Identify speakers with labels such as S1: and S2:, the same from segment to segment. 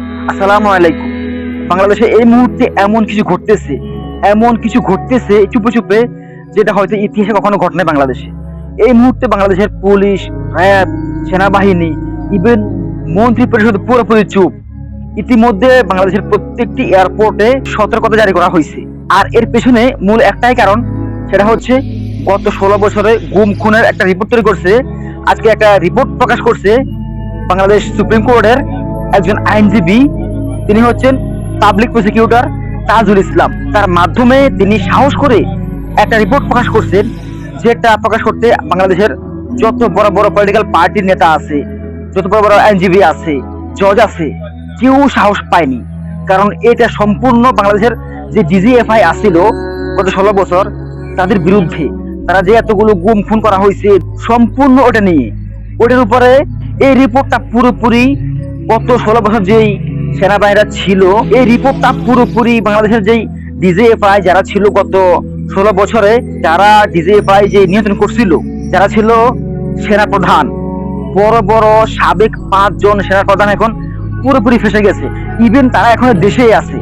S1: আলাইকুম। বাংলাদেশে এই মুহূর্তে এমন কিছু ঘটতেছে, এমন কিছু ঘটতেছে চুপে চুপে যেটা হয়তো ইতিহাসে কখনো ঘটনা বাংলাদেশে। এই মুহূর্তে বাংলাদেশের পুলিশ, র্যাব, সেনাবাহিনী ইভেন মন্ত্রী পরিষদ পুরোপুরি চুপ। ইতিমধ্যে বাংলাদেশের প্রত্যেকটি এয়ারপোর্টে সতর্কতা জারি করা হয়েছে। আর এর পেছনে মূল একটাই কারণ, সেটা হচ্ছে গত ষোলো বছরে গুম খুনের একটা রিপোর্ট তৈরি করছে। আজকে একটা রিপোর্ট প্রকাশ করছে বাংলাদেশ সুপ্রিম কোর্টের একজন আইনজীবী, তিনি হচ্ছেন পাবলিক প্রসিকিউটর তাজুল ইসলাম। তার মাধ্যমে তিনি সাহস করে একটা রিপোর্ট প্রকাশ করছেন যেটা প্রকাশ করতে বাংলাদেশের যত বড় বড় পলিটিক্যাল পার্টির নেতা আছে, যত বড় বড় আইনজীবী আছে জজ আছে, কেউ সাহস পায়নি। কারণ এটা সম্পূর্ণ বাংলাদেশের যে ডিজিএফআই আসছিল গত ষোলো বছর, তাদের বিরুদ্ধে। তারা যে এতগুলো গুম খুন করা হয়েছে, সম্পূর্ণ ওটা নিয়ে। ওটার উপরে এই রিপোর্টটা পুরোপুরি গত ষোলো বছর যেই সেনাবাহিনীরা ছিল, এই রিপোর্টটা পুরোপুরি বাংলাদেশের যেই ডিজিএফআই যারা ছিল গত ষোলো বছরে যারা ডিজিএফআই যে নিয়ন্ত্রণ করছিল, যারা ছিল সেনাপ্রধান। বড় বড়, সাবেক পাঁচজন সেনাপ্রধান এখন পুরোপুরি ফেসে গেছে। ইভেন তারা এখন দেশেই আছে।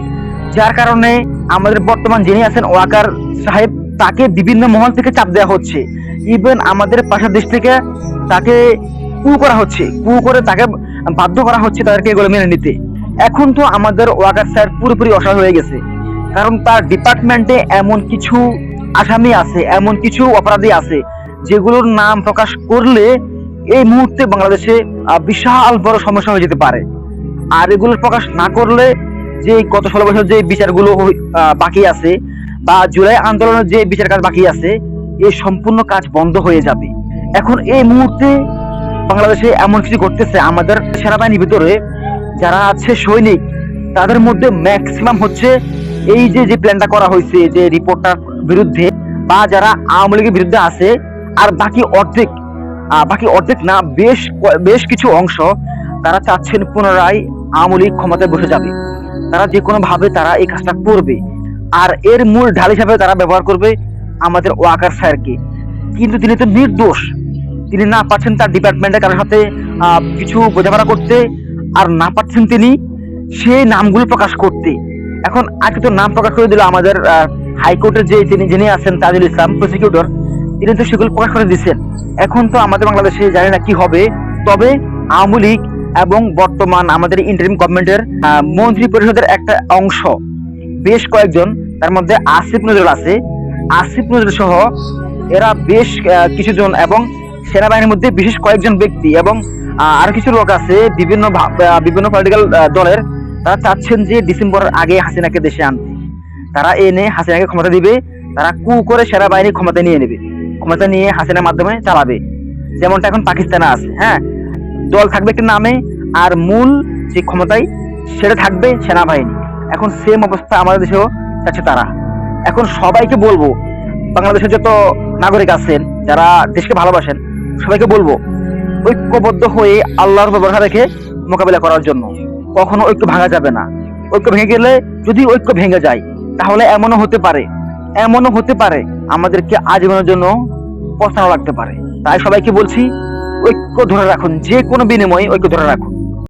S1: যার কারণে আমাদের বর্তমান যিনি আছেন ওয়াকার সাহেব, তাকে বিভিন্ন মহল থেকে চাপ দেওয়া হচ্ছে। ইভেন আমাদের পাশের দেশ থেকে তাকে কু করা হচ্ছে। কু করে তাকে বাধ্য করা হচ্ছে তাদেরকে এগুলো মেনে নিতে। এখন তো আমাদের ওয়াকার স্যার পুরোপুরি অসহায় হয়ে গেছে। কারণ তার ডিপার্টমেন্টে এমন কিছু আসামি আছে, এমন কিছু অপরাধী আছে, যেগুলোর নাম প্রকাশ করলে এই মুহূর্তে বাংলাদেশে বিশাল বড় সমস্যা হয়ে যেতে পারে। আর এগুলো প্রকাশ না করলে যে গত ষোলো বছর যে বিচারগুলো বাকি আছে, বা জুলাই আন্দোলনের যে বিচার কাজ বাকি আছে এই সম্পূর্ণ কাজ বন্ধ হয়ে যাবে। এখন এই মুহূর্তে বাংলাদেশে এমন কিছু করতেছে আমাদের সেনাবাহিনীর ভিতরে যারা আছে সৈনিক, তাদের মধ্যে ম্যাক্সিমাম হচ্ছে এই যে যে প্ল্যানটা করা হয়েছে, যে রিপোর্টটার বিরুদ্ধে বা যারা আওয়ামী লীগের বিরুদ্ধে আছে, আর বাকি অর্ধেক বাকি অর্ধেক না, বেশ বেশ কিছু অংশ তারা চাচ্ছেন পুনরায় আওয়ামী লীগ ক্ষমতায় বসে যাবে। তারা যে কোনো ভাবে তারা এই কাজটা করবে। আর এর মূল ঢাল হিসাবে তারা ব্যবহার করবে আমাদের ওয়াকার স্যারকে। কিন্তু তিনি তো নির্দোষ। তিনি না পাচ্ছেন তার ডিপার্টমেন্টের কারোর সাথে কিছু বোঝাপড়া করতে, আর না পাচ্ছেন তিনি সেই নামগুলো প্রকাশ করতে। এখন আগে তো নাম প্রকাশ করে দিল আমাদের হাইকোর্টের যে তিনি যিনি আছেন, তাজুল ইসলাম প্রসিকিউটর তিনি তো সেগুলো প্রকাশ করে দিচ্ছেন এখন তো আমাদের বাংলাদেশে জানি না কি হবে। তবে আওয়ামী লীগ এবং বর্তমান আমাদের ইন্টারিম গভর্নমেন্টের মন্ত্রী পরিষদের একটা অংশ। বেশ কয়েকজন, তার মধ্যে আসিফ নজরুল আছে। আসিফ নজরুল সহ এরা বেশ কিছুজন এবং সেনাবাহিনীর মধ্যে বিশেষ কয়েকজন ব্যক্তি এবং আরও কিছু লোক আছে, বিভিন্ন বিভিন্ন পলিটিক্যাল দলের। তারা চাচ্ছেন যে ডিসেম্বরের আগে হাসিনাকে দেশে আনতে। তারা এনে হাসিনাকে ক্ষমতা দিবে। তারা কু করে সেনাবাহিনী ক্ষমতা নিয়ে নেবে। ক্ষমতা নিয়ে হাসিনার মাধ্যমে চালাবে। যেমনটা এখন পাকিস্তানে আছে হ্যাঁ? দল থাকবে একটা নামে, আর মূল যে ক্ষমতায় সেটা থাকবে সেনাবাহিনী। এখন সেম অবস্থা আমাদের দেশেও চাচ্ছে তারা। এখন সবাইকে বলব, বাংলাদেশের যত নাগরিক আছেন, যারা দেশকে ভালোবাসেন সবাইকে বলব, ঐক্যবদ্ধ হয়ে আল্লাহর ভরসা রেখে মোকাবিলা করার জন্য। কখনো ঐক্য ভাঙা যাবে না। ঐক্য ভেঙে গেলে যদি ঐক্য ভেঙে যায়, তাহলে এমনও হতে পারে, এমনও হতে পারে আমাদেরকে আজীবনের জন্য পস্তানো লাগতে পারে। তাই সবাইকে বলছি, ঐক্য ধরে রাখুন, যে কোনো বিনিময়ে ঐক্য ধরে রাখুন।